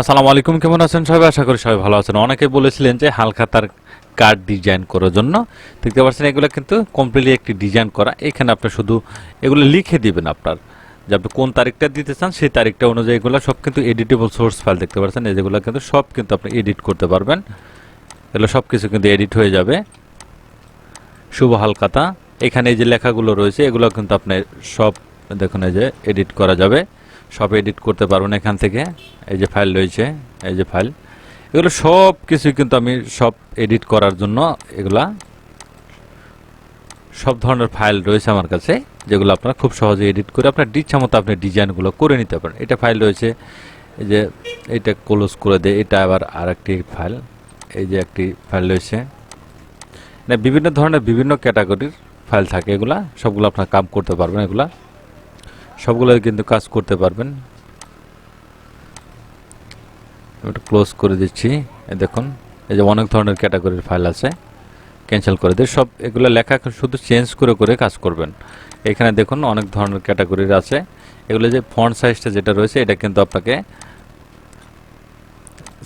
আসসালামু আলাইকুম, কেমন আছেন সবাই? আশা করি সবাই ভালো আছেন। অনেকে বলেছিলেন যে হালখাতার কার্ড ডিজাইন করার জন্য। দেখতে পাচ্ছেন, এগুলো কিন্তু কমপ্লিটলি একটি ডিজাইন করা। এখানে আপনি শুধু এগুলো লিখে দিবেন আপনার। যে আপনি কোন তারিখটা দিতে চান, সেই তারিখটা অনুযায়ী এগুলো সব কিন্তু এডিটেবল সোর্স ফাইল দেখতে পাচ্ছেন। যেগুলো কিন্তু সব কিন্তু আপনি এডিট করতে পারবেন। এগুলো সব কিছু কিন্তু এডিট হয়ে যাবে। শুভ হালখাতা। এখানে যে লেখাগুলো রয়েছে, এগুলো কিন্তু আপনি সব দেখুন, এই যে এডিট করা যাবে। সব এডিট করতে পারবেন এখান থেকে। এই যে ফাইল রয়েছে, এই যে ফাইল এগুলো সব কিছুই কিন্তু আমি সব এডিট করার জন্য এগুলা সব ধরনের ফাইল রয়েছে আমার কাছে, যেগুলো আপনারা খুব সহজে এডিট করে আপনার ইচ্ছা মতো আপনি ডিজাইনগুলো করে নিতে পারেন। এটা ফাইল রয়েছে, এই যে এটা ক্লোজ করে দেয়, এটা আবার আর একটি ফাইল এই যে একটি ফাইল রয়েছে। না বিভিন্ন ধরনের বিভিন্ন ক্যাটাগরির ফাইল থাকে এগুলা, সবগুলো আপনার কাম করতে পারবেন এগুলা। সবগুলো কিন্তু কাজ করতে পারবেন। একটু ক্লোজ করে দিচ্ছি। দেখুন, এই যে অনেক ধরনের ক্যাটাগরির ফাইল আছে। ক্যান্সেল করে দিয়ে সব এগুলো লেখা শুধু চেঞ্জ করে করে কাজ করবেন। এখানে দেখুন অনেক ধরনের ক্যাটাগরির আছে। এগুলো যে ফন্ট সাইজটা যেটা রয়েছে, এটা কিন্তু আপনাকে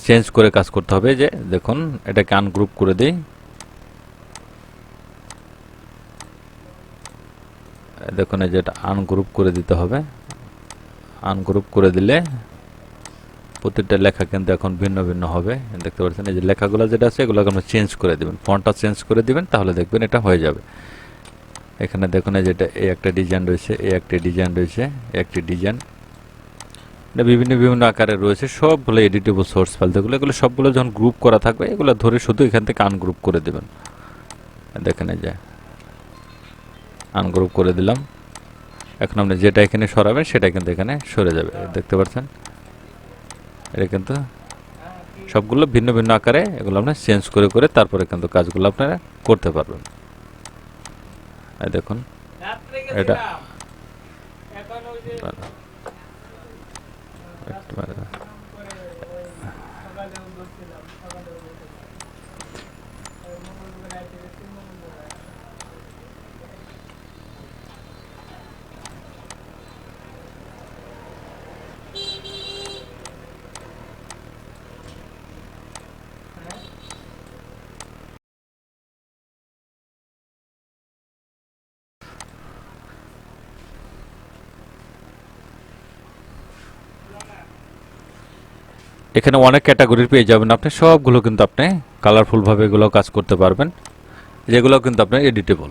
চেঞ্জ করে কাজ করতে হবে। যে দেখুন, এটাকে আনগ্রুপ করে দিই। দেখুন এই যে এটা আনগ্রুপ করে দিতে হবে। আনগ্রুপ করে দিলে প্রতিটা লেখা কিন্তু এখন ভিন্ন ভিন্ন হবে। দেখতে পাচ্ছেন, এই যে লেখাগুলো যেটা আছে এগুলো আপনি চেঞ্জ করে দিবেন। ফন্টটা চেঞ্জ করে দিবেন, তাহলে দেখবেন এটা হয়ে যাবে। এখানে দেখুন এই যেটা এই একটা ডিজাইন রয়েছে, এই একটা ডিজাইন রয়েছে একটি ডিজাইন এটা বিভিন্ন বিভিন্ন আকারে রয়েছে, সবগুলো এডিটেবল সোর্স ফাইল যেগুলো এগুলো সবগুলো যখন গ্রুপ করা থাকবে, এগুলো ধরে শুধু এখান থেকে আনগ্রুপ করে দেবেন। দেখেন এই যে আনগ্রুপ করে দিলাম। এখন আপনি যেটা এখানে সরাবেন, সেটা কিন্তু এখানে সরে যাবে। দেখতে পাচ্ছেন? এটা কিন্তু সবগুলো ভিন্ন ভিন্ন আকারে এগুলো আপনি চেঞ্জ করে করে তারপরে কিন্তু কাজগুলো আপনারা করতে পারবেন। দেখুন, এটা এখানে অনেক ক্যাটাগরির পেয়ে যাবেন আপনি। সবগুলো কিন্তু আপনি কালারফুলভাবে এগুলো কাজ করতে পারবেন। যেগুলো কিন্তু আপনার এডিটেবল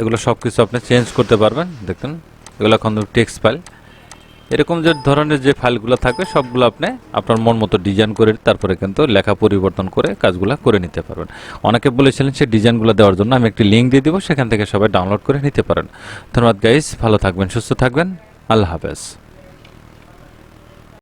এগুলো সব কিছু আপনি চেঞ্জ করতে পারবেন। দেখুন, এগুলো এখন টেক্সট ফাইল এরকম যে ধরনের যে ফাইলগুলো থাকবে, সবগুলো আপনি আপনার মন মতো ডিজাইন করে তারপরে কিন্তু লেখা পরিবর্তন করে কাজগুলো করে নিতে পারবেন। অনেকে বলেছিলেন সেই ডিজাইনগুলো দেওয়ার জন্য আমি একটি লিঙ্ক দিয়ে দিব, সেখান থেকে সবাই ডাউনলোড করে নিতে পারেন। ধন্যবাদ গাইস ভালো থাকবেন, সুস্থ থাকবেন। আল্লাহ হাফেজ।